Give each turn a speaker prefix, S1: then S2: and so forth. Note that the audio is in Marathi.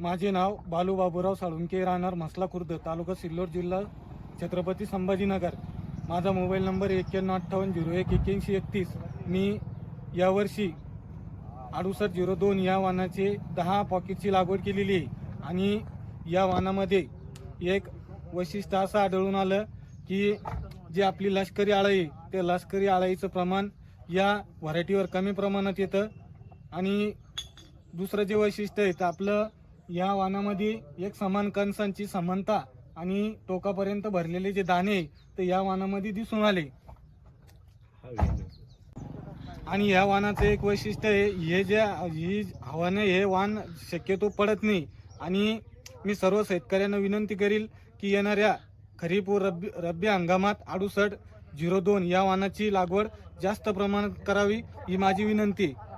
S1: माझे नाव बालू बाबूराव साळुंके राहणार म्हसला खुर्द तालुका सिल्लोड जिल्हा छत्रपती संभाजीनगर. माझा मोबाईल नंबर एक्क्याण्णव अठ्ठावन्न झिरो एक एक्क्याऐंशी एकतीस. मी यावर्षी अडुसष्ट झिरो दोन या वाहनाचे दहा पॉकेटची लागवड केलेली आहे. आणि या वाहनामध्ये एक वैशिष्ट्य असं आढळून आलं की जी आपली लष्करी आळाई आहे लष्करी आळाईचं प्रमाण या व्हरायटीवर कमी प्रमाणात येतं. आणि दुसरं जे वैशिष्ट्य आहे तर आपलं या वाणामध्ये एक समान कणसांची समानता आणि टोकापर्यंत भरलेले जे दाणे ते या वाणामध्ये दिसून आले आणि या वाणाचं एक वैशिष्ट्य आहे हे जे ही आव्हानं हे वाण शक्यतो पडत नाही आणि मी सर्व शेतकऱ्यांना विनंती करील की येणाऱ्या खरीप व रब्बी रब्बी हंगामात अडुसठ झिरो दोन या वाणाची लागवड जास्त प्रमाणात करावी ही माझी विनंती आहे.